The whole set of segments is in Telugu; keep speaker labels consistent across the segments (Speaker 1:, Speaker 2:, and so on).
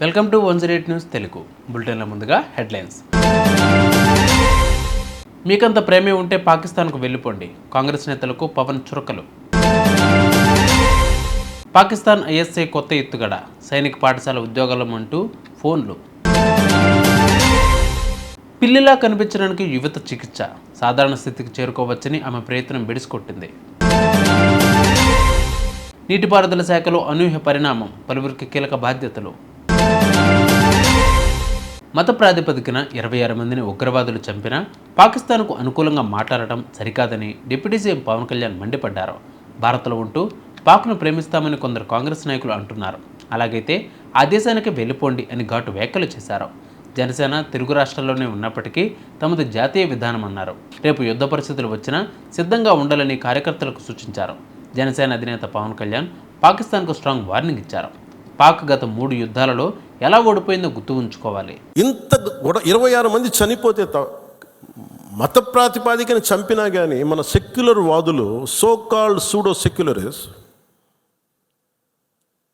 Speaker 1: Welcome to one zero eight news Telugu. బులెటిన్ల ముందుగా హెడ్లైన్స్. మీకంత ప్రేమే ఉంటే పాకిస్తాన్కు వెళ్ళిపోండి. కాంగ్రెస్ నేతలకు పవన్ చురకలు. పాకిస్తాన్ ఐఎస్ఐ కొత్త ఎత్తుగడ. సైనిక పాఠశాల ఉద్యోగాలం అంటూ ఫోన్లు. పిల్లిలా కనిపించడానికి యువత చికిత్స. సాధారణ స్థితికి చేరుకోవచ్చని ఆమె ప్రయత్నం బిడిసికొట్టింది నీటిపారుదల శాఖలో అనూహ్య పరిణామం. పలువురికి కీలక బాధ్యతలు. మత ప్రాతిపదికన ఇరవై ఆరు మందిని ఉగ్రవాదులు చంపినా పాకిస్తాన్కు అనుకూలంగా మాట్లాడటం సరికాదని డిప్యూటీ సీఎం పవన్ కళ్యాణ్ మండిపడ్డారు. భారత్లో ఉంటూ పాక్ను ప్రేమిస్తామని కొందరు కాంగ్రెస్ నాయకులు అంటున్నారు. అలాగైతే ఆ దేశానికి వెళ్ళిపోండి అని ఘాటు వ్యాఖ్యలు చేశారు. జనసేన తెలుగు రాష్ట్రాల్లోనే ఉన్నప్పటికీ తమది జాతీయ విధానం అన్నారు. రేపు యుద్ధ పరిస్థితులు వచ్చినా సిద్ధంగా ఉండాలని కార్యకర్తలకు సూచించారు. జనసేన అధినేత పవన్ కళ్యాణ్ పాకిస్తాన్కు స్ట్రాంగ్ వార్నింగ్ ఇచ్చారు. పాక్ గత మూడు యుద్ధాలలో ఎలా ఓడిపోయిందో గుర్తు ఉంచుకోవాలి.
Speaker 2: ఇంత కూడా ఇరవై ఆరు మంది చనిపోతే త- మత ప్రాతిపాదికన చంపినా కానీ మన సెక్యులర్ వాదులు సో కాల్డ్ సూడో సెక్యులరిస్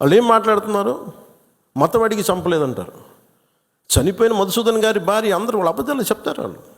Speaker 2: వాళ్ళు ఏం మాట్లాడుతున్నారు? మతం అడిగి చంపలేదంటారు. చనిపోయిన మధుసూదన్ గారి భార్య అందరూ వాళ్ళు అబద్ధాలు చెప్తారు వాళ్ళు.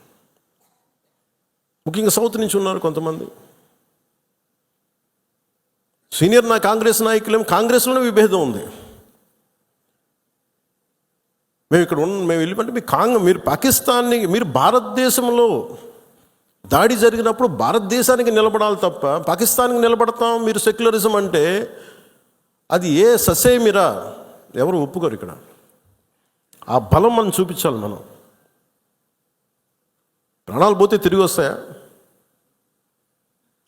Speaker 2: ముఖ్యంగా సౌత్ నుంచి ఉన్నారు కొంతమంది. సీనియర్ నా కాంగ్రెస్ నాయకులేం కాంగ్రెస్లోనే విభేదం ఉంది. మేము ఇక్కడ ఉన్న మేము వెళ్ళిపోతే మీ కాంగ్ మీరు పాకిస్తాన్ని మీరు భారతదేశంలో దాడి జరిగినప్పుడు భారతదేశానికి నిలబడాలి తప్ప పాకిస్తాన్కి నిలబడతాం మీరు సెక్యులరిజం అంటే అది ఏ ససేమిరా? ఎవరు ఒప్పుకోరు ఇక్కడ. ఆ బలం మనం చూపించాలి మనం. ప్రాణాలు పోతే తిరిగి వస్తాయా?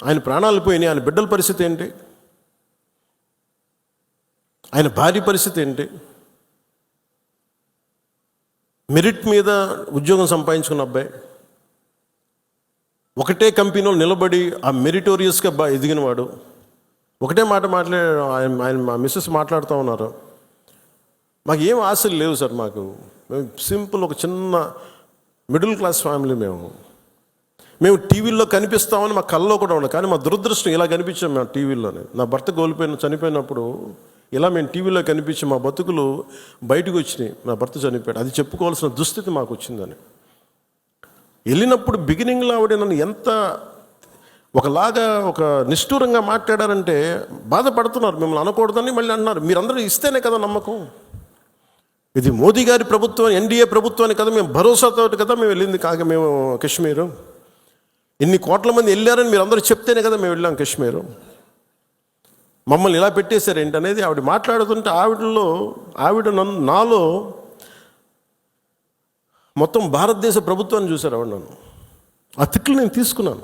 Speaker 2: ఆయన ప్రాణాలు పోయినాయి. ఆయన బిడ్డల పరిస్థితి ఏంటి? ఆయన భార్య పరిస్థితి ఏంటి? మెరిట్ మీద ఉద్యోగం సంపాదించుకున్న అబ్బాయి ఒకటే కంపెనీలో నిలబడి ఆ మెరిటోరియస్గా బా ఎదిగినవాడు ఒకటే మాట మాట్లాడే ఆయన ఆయన మా మిస్సెస్ మాట్లాడుతూ ఉన్నారు. మాకు ఏం ఆశలు లేవు సార్ మాకు. మేము సింపుల్ ఒక చిన్న మిడిల్ క్లాస్ ఫ్యామిలీ మేము. మేము టీవీల్లో కనిపిస్తామని మా కళ్ళలో కూడా ఉండదు. కానీ మా దురదృష్టం ఇలా కనిపించాం మేము టీవీలోనే నా భర్త కోల్పోయిన చనిపోయినప్పుడు ఇలా మేము టీవీలో కనిపించి మా బతుకులు బయటకు వచ్చినాయి. నా భర్త చనిపోయాడు. అది చెప్పుకోవాల్సిన దుస్థితి మాకు వచ్చిందని. వెళ్ళినప్పుడు బిగినింగ్లో ఆవిడ నన్ను ఎంత ఒకలాగా ఒక నిష్ఠూరంగా మాట్లాడారంటే బాధపడుతున్నారు. మిమ్మల్ని అనకూడదని మళ్ళీ అన్నారు మీరందరూ ఇస్తేనే కదా నమ్మకం. ఇది మోదీ గారి ప్రభుత్వం ఎన్డీఏ ప్రభుత్వాన్ని కదా మేము భరోసాతో కదా మేము వెళ్ళింది కాక మేము కాశ్మీరు. ఇన్ని కోట్ల మంది వెళ్ళారని మీరు అందరూ చెప్తేనే కదా మేము వెళ్ళాం కాశ్మీరు. మమ్మల్ని ఇలా పెట్టేశారు ఏంటనేది ఆవిడ మాట్లాడుతుంటే ఆవిడలో ఆవిడ నన్ను నాలో మొత్తం భారతదేశ ప్రభుత్వాన్ని చూశారు ఆవిడ నన్ను. ఆ తిట్లు నేను తీసుకున్నాను.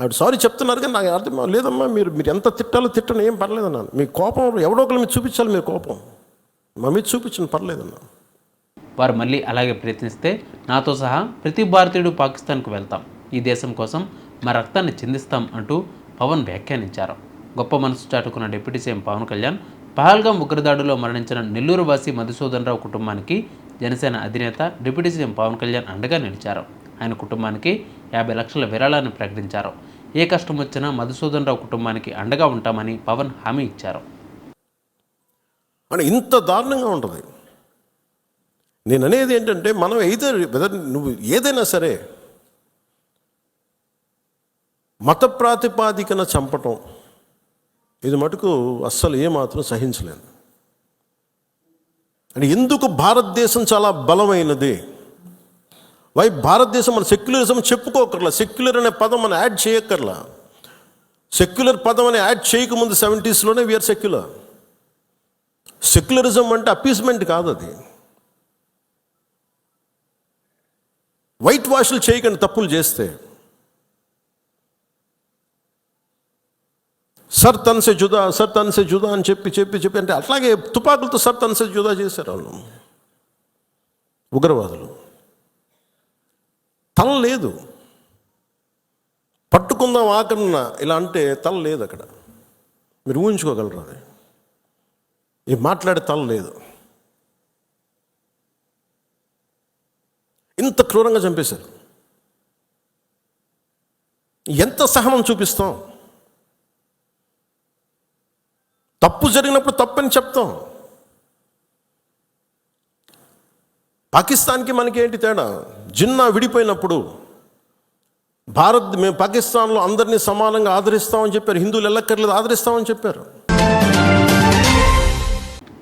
Speaker 2: ఆవిడ సారీ చెప్తున్నారు కానీ నాకు అర్థం లేదమ్మా మీరు మీరు ఎంత తిట్టాలో తిట్టను ఏం పర్లేదన్నా. మీ కోపం ఎవడో ఒకరు మీరు చూపించాలి మీరు కోపం. మా మీద చూపించండి పర్లేదన్నా.
Speaker 1: వారు మళ్ళీ అలాగే ప్రయత్నిస్తే నాతో సహా ప్రతి భారతీయుడు పాకిస్తాన్కు వెళ్తాం. ఈ దేశం కోసం మా రక్తాన్ని చిందిస్తాం అంటూ పవన్ వ్యాఖ్యానించారు. గొప్ప మనసు చాటుకున్న డిప్యూటీ సీఎం పవన్ కళ్యాణ్ పహల్గాం ఉగ్రదాడిలో మరణించిన నెల్లూరు వాసి మధుసూదన్ రావు కుటుంబానికి జనసేన అధినేత డిప్యూటీ సీఎం పవన్ కళ్యాణ్ అండగా నిలిచారు. ఆయన కుటుంబానికి యాభై లక్షల విరాళాన్ని ప్రకటించారు. ఏ కష్టం వచ్చినా మధుసూదన్ రావు కుటుంబానికి అండగా ఉంటామని పవన్ హామీ ఇచ్చారు.
Speaker 2: అని ఇంత దారుణంగా ఉంటుంది. నేను అనేది ఏంటంటే మనం అయితే వెదర్ నువ్వు ఏదైనా సరే మత ప్రాతిపాదికన చంపటం ఇది మటుకు అస్సలు ఏమాత్రం సహించలేదు అంటే ఎందుకు భారతదేశం చాలా బలమైనది? వై భారతదేశం మన సెక్యులరిజం చెప్పుకోకర్లా. సెక్యులర్ అనే పదం మనం యాడ్ చేయక్కర్లా సెక్యులర్ పదం అని యాడ్ చేయకముందు సెవెంటీస్లోనే వీఆర్ సెక్యులర్. సెక్యులరిజం అంటే అపీస్మెంట్ కాదు అది వైట్ వాష్లు చేయకండి తప్పులు చేస్తే. సర్ తన్సే జుదా సర్ తన్సే జుదా అని చెప్పి చెప్పి చెప్పి అంటే అట్లాగే తుపాకులతో సర్ తన్సే జుదా చేశారు వాళ్ళు. ఉగ్రవాదులు. తల లేదు. పట్టుకుందాం ఆకన్న ఇలా అంటే తల లేదు అక్కడ. మీరు ఊహించుకోగలరు అది? ఈ మాట్లాడే తల లేదు. ఇంత క్రూరంగా చంపేశారు. ఎంత సహనం చూపిస్తాం? తప్పు జరిగినప్పుడు తప్పని చెప్తాం. పాకిస్తాన్కి మనకి ఏంటి తేడా? జిన్నా విడిపోయినప్పుడు భారత్ మేము పాకిస్తాన్లో అందరినీ సమానంగా ఆదరిస్తామని చెప్పారు. హిందువులు ఎల్లక్కర్లేదు ఆదరిస్తామని చెప్పారు.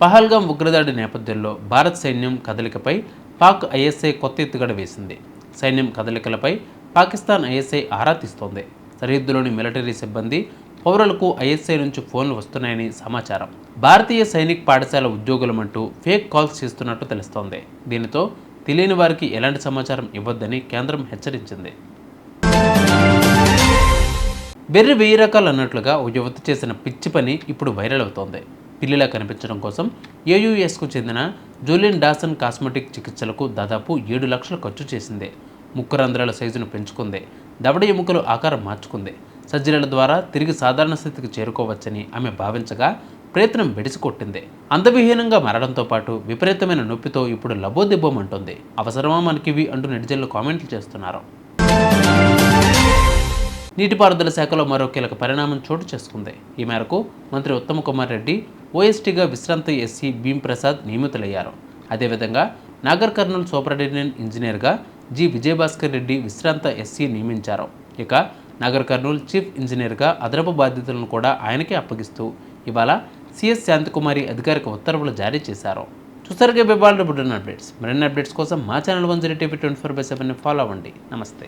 Speaker 1: పహల్గాం ఉగ్రదాడి నేపథ్యంలో భారత్ సైన్యం కదలికపై పాక్ ఐఎస్ఐ కొత్త ఎత్తుగడ వేసింది. సైన్యం కదలికలపై పాకిస్తాన్ ఐఎస్ఐ ఆరా తీస్తోంది. సరిహద్దులోని మిలిటరీ సిబ్బంది పౌరులకు ఐఎస్ఐ నుంచి ఫోన్లు వస్తున్నాయని సమాచారం. భారతీయ సైనిక్ పాఠశాల ఉద్యోగులమంటూ ఫేక్ కాల్స్ చేస్తున్నట్టు తెలుస్తోంది. దీనితో తెలియని వారికి ఎలాంటి సమాచారం ఇవ్వొద్దని కేంద్రం హెచ్చరించింది. బెర్రి వెయ్యి రకాలు అన్నట్లుగా ఓ యువతి చేసిన పిచ్చి పని ఇప్పుడు వైరల్ అవుతోంది. పిల్లిలా కనిపించడం కోసం ఏయుఎస్కు చెందిన జూలియన్ డాసన్ కాస్మెటిక్ చికిత్సలకు దాదాపు ఏడు లక్షలు ఖర్చు చేసింది. ముక్కు రంధ్రాల సైజును పెంచుకుంది. దవడ ఎముకలు ఆకారం మార్చుకుంది. సర్జరీల ద్వారా తిరిగి సాధారణ స్థితికి చేరుకోవచ్చని ఆమె భావించగా ప్రయత్నం బెడిసికొట్టింది అందవిహీనంగా మారడంతో పాటు విపరీతమైన నొప్పితో ఇప్పుడు లబోదిబ్బోమంటుంది. అవసరమా మనకివి అంటూ నెటిజన్లు కామెంట్లు చేస్తున్నారు. నీటిపారుదల శాఖలో మరో కీలక పరిణామం చోటు చేసుకుంది. ఈ మేరకు మంత్రి ఉత్తమ్ కుమార్ రెడ్డి ఓఎస్టీగా విశ్రాంత ఎస్సీ భీమ్ ప్రసాద్ నియమితులయ్యారు. అదేవిధంగా నాగర్ కర్నూల్ సూపరింటెండెంట్ ఇంజనీర్గా జి విజయభాస్కర్ రెడ్డి విశ్రాంత ఎస్సీ నియమించారు. ఇక నాగర్ కర్నూల్ చీఫ్ ఇంజనీర్గా అదనపు బాధ్యతలను కూడా ఆయనకే అప్పగిస్తూ ఇవాళ సిఎస్ శాంతకుమారి అధికారిక ఉత్తర్వులు జారీ చేశారు. చూసారుగా బిబాల్ బుడ్డన్ అప్డేట్స్. మరిన్ని అప్డేట్స్ కోసం మా channel one zero TV twenty four by seven follow అవ్వండి. నమస్తే.